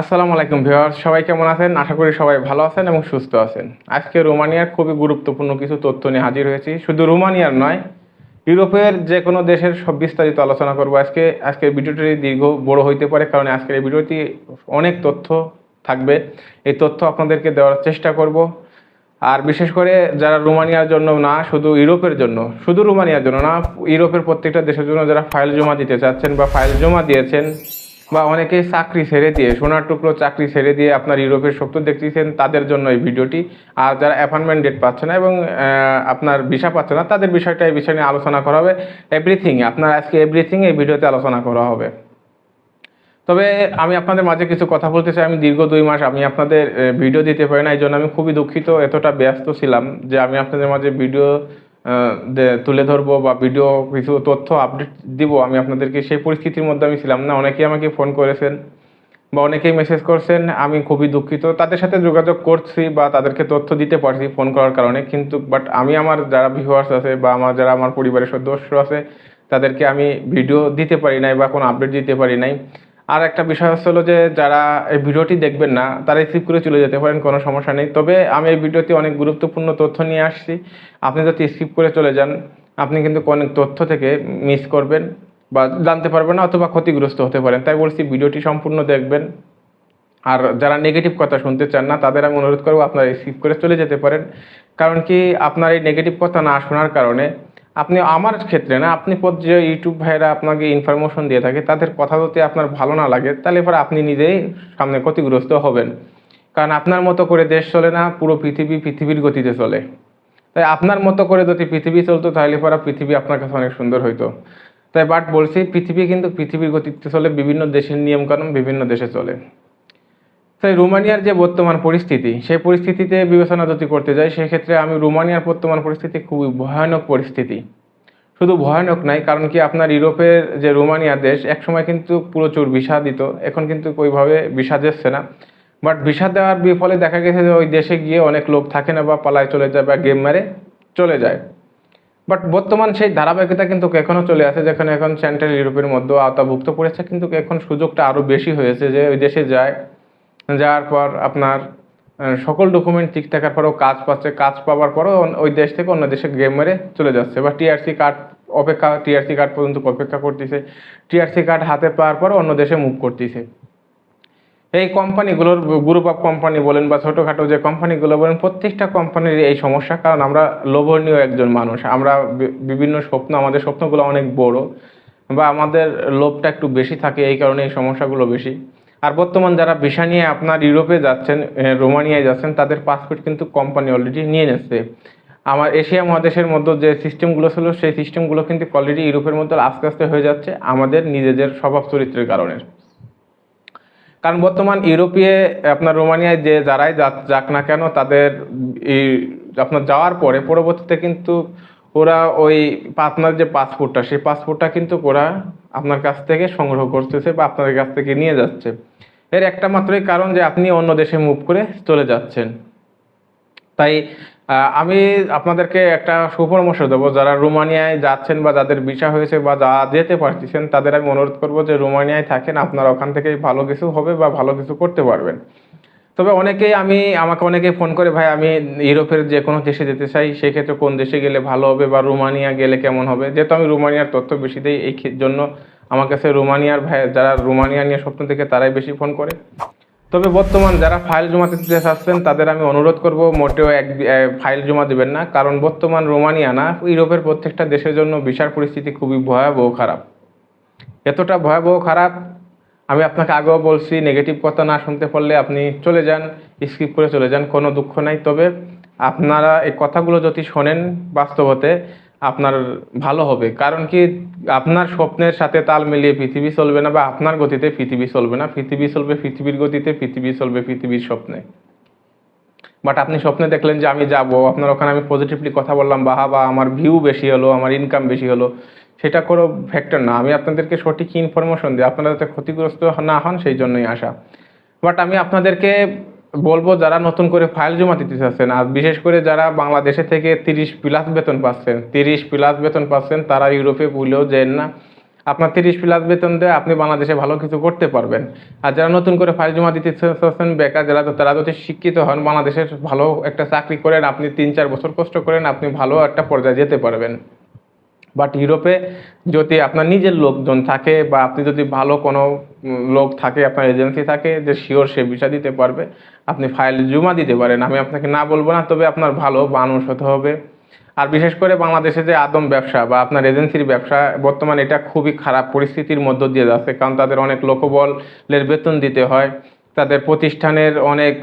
আসসালামু আলাইকুম ভিউয়ার্স, সবাই কেমন আছেন? আশা করি সবাই ভালো আছেন এবং সুস্থ আছেন। আজকে রোমানিয়ার খুবই গুরুত্বপূর্ণ কিছু তথ্য নিয়ে হাজির হয়েছি। শুধু রোমানিয়ার নয়, ইউরোপের যে কোনো দেশের সব বিস্তারিত আলোচনা করব আজকে। আজকের ভিডিওটি দীর্ঘ, বড় হইতে পারে, কারণ আজকের এই ভিডিওটি অনেক তথ্য থাকবে। এই তথ্য আপনাদেরকে দেওয়ার চেষ্টা করব। আর বিশেষ করে যারা রোমানিয়ার জন্য না, শুধু ইউরোপের জন্য, শুধু রোমানিয়ার জন্য না, ইউরোপের প্রত্যেকটা দেশের জন্য যারা ফাইল জমা দিতে চাচ্ছেন বা ফাইল জমা দিয়েছেন বা অনেকেই চাকরি ছেড়ে দিয়ে, সোনার টুকরো চাকরি ছেড়ে দিয়ে আপনার ইউরোপের স্বপ্ন দেখতেছেন, তাদের জন্য এই ভিডিওটি। আর যারা অ্যাপয়েন্টমেন্ট ডেট পাচ্ছে না এবং আপনার ভিসা পাচ্ছে না, তাদের বিষয়টা এই বিষয় নিয়ে আলোচনা করা হবে। এভরিথিং আপনার আজকে এভরিথিং এই ভিডিওতে আলোচনা করা হবে। তবে আমি আপনাদের মাঝে কিছু কথা বলতে চাই। আমি দীর্ঘ দুই মাস আমি আপনাদের ভিডিও দিতে পারি না, এই জন্য আমি খুবই দুঃখিত, এতটা ব্যস্ত ছিলাম যে আমি আপনাদের মাঝে ভিডিও তুলে ধরবো বা ভিডিও কিছু তথ্য আপডেট দিব। আমি আপনাদেরকে সেই পরিস্থিতির মধ্যে আমি ছিলাম না। অনেকেই আমাকে ফোন করেছেন বা অনেকেই মেসেজ করছেন। আমি খুবই দুঃখিত। তাদের সাথে যোগাযোগ করছি বা তাদেরকে তথ্য দিতে পারছি ফোন করার কারণে। কিন্তু বাট আমি আমার যারা ভিউয়ার্স আছে বা আমার, যারা আমার পরিবারের সদস্য আছে, তাদেরকে আমি ভিডিও দিতে পারি নাই বা কোনো আপডেট দিতে পারি নাই। আর একটা বিষয় হলো যে যারা এই ভিডিওটি দেখবেন না তারা স্কিপ করে চলে যেতে পারেন, কোনো সমস্যা নেই। তবে আমি এই ভিডিওতে অনেক গুরুত্বপূর্ণ তথ্য নিয়ে আসছি। আপনি যদি স্কিপ করে চলে যান, আপনি কিন্তু অনেক তথ্য থেকে মিস করবেন বা জানতে পারবেন না অথবা ক্ষতিগ্রস্ত হতে পারেন। তাই বলছি, ভিডিওটি সম্পূর্ণ দেখবেন। আর যারা নেগেটিভ কথা শুনতে চান না, তাদের আমি অনুরোধ করব আপনারা স্কিপ করে চলে যেতে পারেন। কারণ কি, আপনার এই নেগেটিভ কথা না শোনার কারণে আপনি আমার ক্ষেত্রে না, আপনি যে ইউটিউব ভাইরা আপনাকে ইনফরমেশন দিয়ে থাকে, তাদের কথা যদি আপনার ভালো না লাগে, তাহলে এবার আপনি নিজেই সামনে ক্ষতিগ্রস্ত হবেন। কারণ আপনার মতো করে দেশ চলে না, পুরো পৃথিবী পৃথিবীর গতিতে চলে। তাই আপনার মতো করে যদি পৃথিবী চলতো, তাহলে পরে পৃথিবী আপনার কাছে অনেক সুন্দর হইতো। তাই বাট বলছি, পৃথিবী কিন্তু পৃথিবীর গতিতে চলে, বিভিন্ন দেশের নিয়মকানুন বিভিন্ন দেশে চলে। তাই রোমানিয়ার যে বর্তমান পরিস্থিতি, সেই পরিস্থিতিতে বিবেচনা যদি করতে যাই, সেক্ষেত্রে আমি রোমানিয়ার বর্তমান পরিস্থিতি খুবই ভয়ানক পরিস্থিতি। শুধু ভয়ানক নাই, কারণ কি আপনার ইউরোপের যে রোমানিয়া দেশ, একসময় কিন্তু প্রচুর ভিসা দিত এখন কিন্তু ওইভাবে ভিসা দিচ্ছে না। বাট ভিসা দেওয়ার বি- ফলে দেখা গেছে যে ওই দেশে গিয়ে অনেক লোক থাকে না বা পালায় চলে যায় বা গেম মারে চলে যায়। বাট বর্তমান সেই ধারাবাহিকতা কিন্তু এখনও চলে আসে, যেখানে এখন সেন্ট্রাল ইউরোপের মধ্যে আওতাভুক্ত পড়েছে, কিন্তু এখন সুযোগটা আরও বেশি হয়েছে যে ওই দেশে যায় যাওয়ার পর আপনার সকল ডকুমেন্ট ঠিক থাকার পরেও কাজ পাচ্ছে, কাজ পাওয়ার পরেও ওই দেশ থেকে অন্য দেশে গেম মেরে চলে যাচ্ছে। বা টিআরসি কার্ড অপেক্ষা টিআরসি কার্ড পর্যন্ত অপেক্ষা করতেছে। টিআরসি কার্ড হাতে পাওয়ার পর অন্য দেশে মুভ করতেছে। এই কোম্পানিগুলোর গ্রুপ অফ কোম্পানি বলেন বা ছোটোখাটো যে কোম্পানিগুলো বলেন, প্রত্যেকটা কোম্পানির এই সমস্যা। কারণ আমরা লোভনীয় একজন মানুষ। আমরা বিভিন্ন স্বপ্ন, আমাদের স্বপ্নগুলো অনেক বড় বা আমাদের লোভটা একটু বেশি থাকে, এই কারণে এই সমস্যাগুলো বেশি। আর বর্তমান যারা ভিসা নিয়ে আপনার ইউরোপে যাচ্ছেন রোমানিয়ায় যাচ্ছেন, তাদের পাসপোর্ট কিন্তু কোম্পানি অলরেডি নিয়ে নিচ্ছে আমার এশিয়া মহাদেশের মধ্যে যে সিস্টেমগুলো ছিল, সেই সিস্টেমগুলো কিন্তু অলরেডি ইউরোপের মধ্যে আস্তে আস্তে হয়ে যাচ্ছে, আমাদের নিজেদের স্বভাব চরিত্রের কারণে। কারণ বর্তমান ইউরোপীয়, আপনার রোমানিয়ায় যে যারাই যাক না কেন, তাদের আপনার যাওয়ার পরে পরবর্তীতে কিন্তু ওরা ওই আপনার যে পাসপোর্টটা সেই পাসপোর্টটা কিন্তু ওরা আপনার কাছ থেকে সংগ্রহ করতেছে বা আপনাদের কাছ থেকে নিয়ে যাচ্ছে। এর একটা মাত্রই কারণ যে আপনি অন্য দেশে মুভ করে চলে যাচ্ছেন। তাই আমি আপনাদেরকে একটা সুপরামর্শ দেবো। যারা রোমানিয়ায় যাচ্ছেন বা যাদের ভিসা হয়েছে বা যা যেতে পারতেছেন, তাদের আমি অনুরোধ করব যে রোমানিয়ায় থাকেন। আপনারা ওখান থেকে ভালো কিছু হবে বা ভালো কিছু করতে পারবেন। তবে অনেকেই আমি, আমাকে অনেকেই ফোন করে, ভাই, আমি ইউরোপের যে কোনো দেশে যেতে চাই, সেক্ষেত্রে কোন দেশে গেলে ভালো হবে বা রোমানিয়া গেলে কেমন হবে? যেহেতু আমি রোমানিয়ার তথ্য বেশি দিই, এই জন্য আমার কাছে রোমানিয়ার ভাই, যারা রোমানিয়া নিয়ে স্বপ্ন থেকে তারাই বেশি ফোন করে। তবে বর্তমান যারা ফাইল জমা দিতে চাচ্ছেন তাদের আমি অনুরোধ করব, মোটেও এক ফাইল জমা দিবেন না। কারণ বর্তমান রোমানিয়া না, ইউরোপের প্রত্যেকটা দেশের জন্য বিশাল পরিস্থিতি খুবই ভয়াবহ খারাপ। এতটা ভয়াবহ খারাপ আমি আপনাকে আগেও বলছি নেগেটিভ কথা না শুনতে পারলে আপনি চলে যান স্কিপ করে চলে যান, কোনো দুঃখ নাই। তবে আপনারা এই কথাগুলো যদি শোনেন বাস্তবতে, আপনার ভালো হবে। কারণ কি, আপনার স্বপ্নের সাথে তাল মিলিয়ে পৃথিবী চলবে না বা আপনার গতিতে পৃথিবী চলবে না। পৃথিবী চলবে পৃথিবীর গতিতে, পৃথিবী চলবে পৃথিবীর স্বপ্নে। বাট আপনি স্বপ্নে দেখলেন যে আমি যাব, আপনার ওখানে আমি পজিটিভলি কথা বললাম বা বা আমার ভিউ বেশি হলো, আমার ইনকাম বেশি হলো। সেটা কোনো ফ্যাক্টর না। আমি আপনাদেরকে সঠিক ইনফরমেশন দিই। আপনারা যাতে ক্ষতিগ্রস্ত না হন, সেই জন্যই আসা। বাট আমি আপনাদেরকে বলব, যারা নতুন করে ফাইল জমা দিতে চাচ্ছেন, আর বিশেষ করে যারা বাংলাদেশে থেকে তিরিশ প্লাস বেতন পাচ্ছেন, তিরিশ প্লাস বেতন পাচ্ছেন, তারা ইউরোপে ভুলেও যেন না আপনার তিরিশ প্লাস বেতন দেয় আপনি বাংলাদেশে ভালো কিছু করতে পারবেন। আর যারা নতুন করে ফাইল জমা দিতে চাচ্ছেন বেকার যারা তারা যদি শিক্ষিত হন বাংলাদেশের ভালো একটা চাকরি করেন, আপনি তিন চার বছর কষ্ট করেন, আপনি ভালো একটা পর্যায়ে যেতে পারবেন। বাট ইউরোপে যদি আপনার নিজের লোকজন থাকে বা আপনি যদি ভালো কোনো লোক থাকে, আপনার এজেন্সি থাকে, যে শিওর সে ভিসা দিতে পারবে, আপনি ফাইল জমা দিতে পারেন। আমি আপনাকে না বলব না, তবে আপনার ভালো মানুষ হতে হবে। আর বিশেষ করে বাংলাদেশে যে আদম ব্যবসা বা আপনার এজেন্সির ব্যবসা, বর্তমানে এটা খুবই খারাপ পরিস্থিতির মধ্য দিয়ে যাচ্ছে। কারণ তাদের অনেক লোকবলের বেতন দিতে হয়, তাদের প্রতিষ্ঠানের অনেক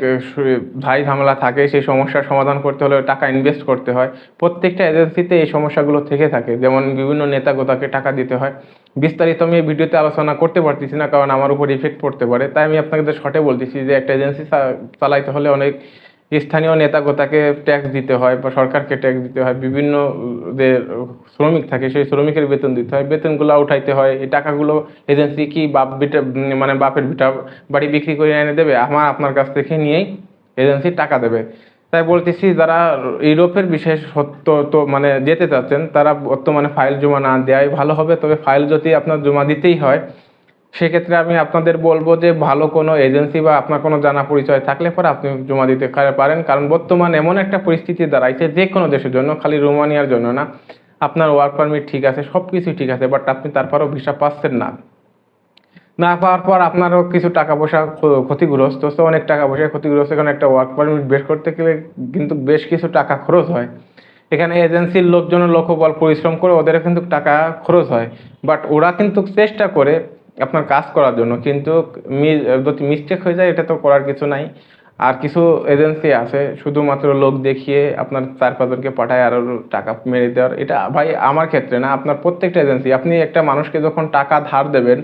ভাই ঝামেলা থাকে, সেই সমস্যার সমাধান করতে হলে টাকা ইনভেস্ট করতে হয়। প্রত্যেকটা এজেন্সিতে এই সমস্যাগুলো থেকে থাকে, যেমন বিভিন্ন নেতা গোতাকে টাকা দিতে হয়। বিস্তারিত আমি এই ভিডিওতে আলোচনা করতে পারতেছি না, কারণ আমার উপর ইফেক্ট পড়তে পারে। তাই আমি আপনাকে শর্টে বলতেছি যে একটা এজেন্সি চালাইতে হলে অনেক স্থানীয় নেতা গোতাকে ট্যাক্স দিতে হয় বা সরকারকে ট্যাক্স দিতে হয়, বিভিন্ন যে শ্রমিক থাকে সেই শ্রমিকের বেতন দিতে হয়, বেতনগুলো উঠাইতে হয়, এই টাকাগুলো এজেন্সি কি বাপ বিটা মানে বাপের বিটা বাড়ি বিক্রি করে এনে দেবে? আমার আপনার কাছ থেকে নিয়েই এজেন্সি টাকা দেবে। তাই বলতেছি, যারা ইউরোপের বিশেষ সত্য তো মানে যেতে চাচ্ছেন, তারা বর্তমানে ফাইল জমা না দেওয়াই ভালো হবে, তবে ফাইল যদি আপনার জমা দিতেই হয় সেক্ষেত্রে আমি আপনাদের বলব যে ভালো কোনো এজেন্সি বা আপনার কোনো জানা পরিচয় থাকলে পরে আপনি জমা দিতে পারেন। কারণ বর্তমান এমন একটা পরিস্থিতি দাঁড়াইছে যে কোনো দেশের জন্য, খালি রোমানিয়ার জন্য না। আপনার ওয়ার্ক পারমিট ঠিক আছে সব কিছুই ঠিক আছে বাট আপনি তারপরেও ভিসা পাচ্ছেন না। না পাওয়ার পর আপনারও কিছু টাকা পয়সা ক্ষতিগ্রস্ত। তো অনেক টাকা পয়সা ক্ষতিগ্রস্ত, কারণ একটা ওয়ার্ক পারমিট বের করতে গেলে কিন্তু বেশ কিছু টাকা খরচ হয়। এখানে এজেন্সির লোকজনের লোকবল পরিশ্রম করে ওদের কিন্তু টাকা খরচ হয়। বাট ওরা কিন্তু চেষ্টা করে আপনার কাজ করার জন্য, কিন্তু যদি মিস্টেক হয়ে যায়, এটা তো করার কিছু নাই। আর কিছু এজেন্সি আছে, শুধুমাত্র লোক দেখিয়ে আপনার চার পাঁচজনকে পাঠায় আরও টাকা মেরে দেওয়ার। এটা ভাই আমার ক্ষেত্রে না, আপনার প্রত্যেকটা এজেন্সি আপনি একটা মানুষকে যখন টাকা ধার দেবেন,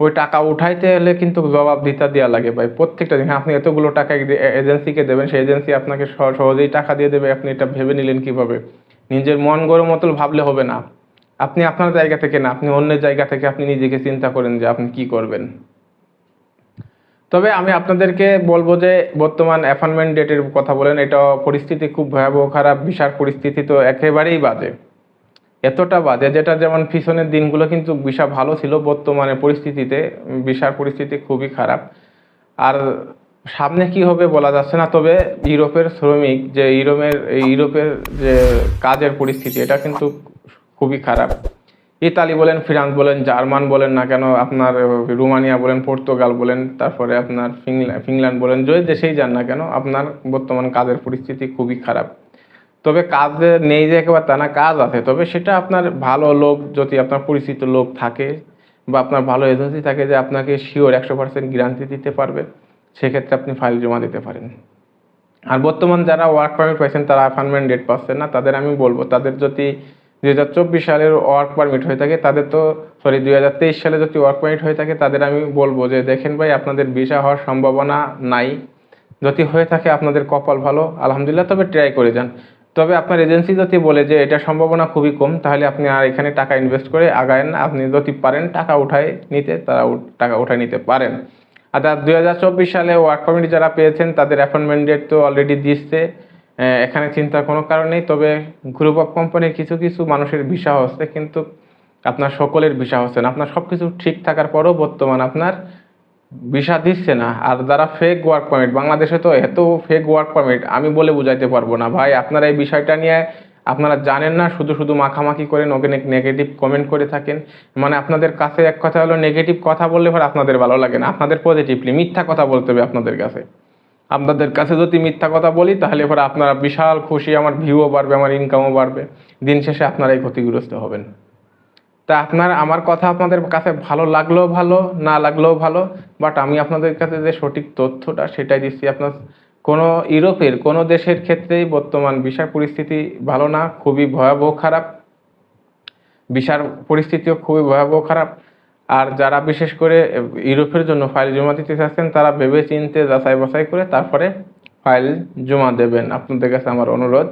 ওই টাকা উঠাইতে হলে কিন্তু জবাব দিতে দেওয়া লাগে ভাই, প্রত্যেকটা জিনিস আপনি এতগুলো টাকা এজেন্সিকে দেবেন, সেই এজেন্সি আপনাকে সহ- সহজেই টাকা দিয়ে দেবে। আপনি এটা ভেবে নিলেন কীভাবে? নিজের মন গরম মতো ভাবলে হবে না। আপনি আপনার জায়গা থেকে না, আপনি অন্যের জায়গা থেকে আপনি নিজেকে চিন্তা করেন যে আপনি কি করবেন। তবে আমি আপনাদেরকে বলব যে বর্তমান অ্যাপয়েন্টমেন্ট ডেটের কথা বলেন, এটা পরিস্থিতি খুব ভয়াবহ, খারাপ, বিশাল পরিস্থিতি তো একেবারেই বাজে। এতটা বাজে, যেটা যেমন পিছনের দিনগুলো কিন্তু বিশাল ভালো ছিল, বর্তমানে পরিস্থিতিতে বিশাল পরিস্থিতি খুবই খারাপ। আর সামনে কি হবে বলা যাচ্ছে না, তবে ইউরোপের শ্রমিক যে, ইউরোপের ইউরোপের যে কাজের পরিস্থিতি, এটা কিন্তু খুবই খারাপ। ইতালি বলেন, ফ্রান্স বলেন, জার্মান বলেন না কেন, আপনার রোমানিয়া বলেন, পর্তুগাল বলেন, তারপরে আপনার ফিনল্যান্ড বলেন, যে দেশেই যান না কেন, আপনার বর্তমান কাজের পরিস্থিতি খুবই খারাপ। তবে কাজ নেই যে একেবারে তা না, কাজ আছে। তবে সেটা আপনার ভালো লোক, যদি আপনার পরিচিত লোক থাকে বা আপনার ভালো এজেন্সি থাকে যে আপনাকে শিওর একশো পার্সেন্ট গ্যারান্টি দিতে পারবে, সেক্ষেত্রে আপনি ফাইল জমা দিতে পারেন। আর বর্তমান যারা ওয়ার্ক পারমিট পাইছেন, তারা অ্যাপয়েন্টমেন্ট ডেট পাচ্ছেন না, তাদের আমি বলব, তাদের যদি দুই হাজার চব্বিশ সালের ওয়ার্ক পারমিট হয়ে থাকে, তাদের তো সরি দুই হাজার তেইশ সালে যদি ওয়ার্ক পারমিট হয়ে থাকে, তাদের আমি বলব যে, দেখেন ভাই, আপনাদের ভিসা হওয়ার সম্ভাবনা নাই। যদি হয়ে থাকে, আপনাদের কপাল ভালো, আলহামদুলিল্লাহ, তবে ট্রাই করে যান। তবে আপনার এজেন্সি যদি বলে যে, এটা সম্ভাবনা খুবই কম, তাহলে আপনি আর এখানে টাকা ইনভেস্ট করে আগায়েন আপনি যদি পারেন, টাকা উঠায় নিতে, তারা টাকা উঠায় নিতে পারেন। আর দুই হাজার চব্বিশ সালে ওয়ার্ক পারমিট যারা পেয়েছেন, তাদের অ্যাপয়েন্টমেন্ট ডেট তো অলরেডি দিচ্ছে এখানে চিন্তার কোনো কারণ নেই, তবে গ্রুপ অফ কোম্পানির কিছু কিছু মানুষের ভিসা হচ্ছে, কিন্তু আপনার সকলের ভিসা হচ্ছে না। আপনার সব কিছু ঠিক থাকার পরেও বর্তমান আপনার ভিসা দিচ্ছে না। আর যারা ফেক ওয়ার্ক পারমিট বাংলাদেশে তো এত ফেক ওয়ার্ক পারমিট আমি বলে বুঝাইতে পারব না। ভাই, আপনারা এই বিষয়টা নিয়ে আপনারা জানেন না, শুধু শুধু মাখামাখি করেন, ওকে নেগেটিভ কমেন্ট করে থাকেন। মানে আপনাদের কাছে এক কথা হলো নেগেটিভ কথা বললে পরে আপনাদের ভালো লাগে না। আপনাদের পজিটিভলি মিথ্যা কথা বলতে হবে আপনাদের কাছে। আপনাদের কাছে যদি মিথ্যা কথা বলি, তাহলে পরে আপনারা বিশাল খুশি আমার ভিউও বাড়বে, আমার ইনকামও বাড়বে। দিন শেষে আপনারাই ক্ষতিগ্রস্ত হবেন। তা আপনার, আমার কথা আপনাদের কাছে ভালো লাগলেও ভালো, না লাগলেও ভালো বাট আমি আপনাদের কাছে যে সঠিক তথ্যটা সেটাই দিচ্ছি। আপনার কোনো ইউরোপের, কোনো দেশের ক্ষেত্রেই বর্তমান বিশাল পরিস্থিতি ভালো না, খুবই ভয়াবহ খারাপ। বিশাল পরিস্থিতিও খুবই ভয়াবহ খারাপ। আর যারা বিশেষ করে ইউরোপের জন্য ফাইল জমা দিতে চাচ্ছেন, তারা ভেবে চিনতে যাচাই বাছাই করে তারপরে ফাইল জমা দেবেন। আপনাদের কাছে আমার অনুরোধ।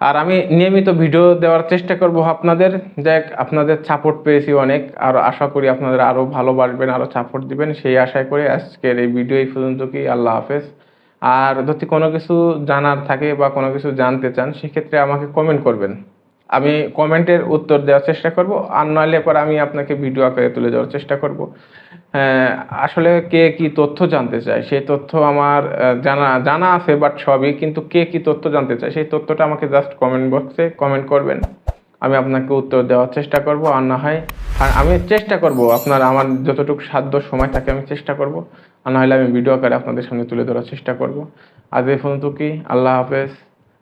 আর আমি নিয়মিত ভিডিও দেওয়ার চেষ্টা করব আপনাদের। দেখ, আপনাদের সাপোর্ট পেয়েছি অনেক। আর আশা করি আপনাদের আরও ভালো ভালোবাসবেন আরও সাপোর্ট দিবেন। সেই আশায় করে আজকের এই ভিডিও এই পর্যন্ত কি। আল্লাহ হাফেজ। আর যদি কোনো কিছু জানার থাকে বা কোনো কিছু জানতে চান, সেক্ষেত্রে আমাকে কমেন্ট করবেন। আমি কমেন্টের উত্তর দেওয়ার চেষ্টা করব আর নইলে পরে আমি আপনাকে ভিডিও আকারে তুলে দেওয়ার চেষ্টা করব। হ্যাঁ, আসলে কে কি তথ্য জানতে চায় সেই তথ্য আমার জানা জানা আছে বাট সবই কিন্তু কে কি তথ্য জানতে চায় সেই তথ্যটা আমাকে জাস্ট কমেন্ট বক্সে কমেন্ট করবেন। আমি আপনাকে উত্তর দেওয়ার চেষ্টা করব আর না হয় আর আমি চেষ্টা করব আপনার আমার যতটুকু সাধ্য সময় থাকে আমি চেষ্টা করব আর না হলে আমি ভিডিও আকারে আপনাদের সামনে তুলে ধরার চেষ্টা করব। আজ এই পর্যন্ত কি আল্লাহ হাফেজ।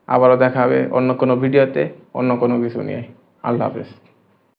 আবারও দেখা হবে অন্য কোনো ভিডিওতে অন্য কোনো কিছু নিয়ে। আল্লাহ হাফেজ।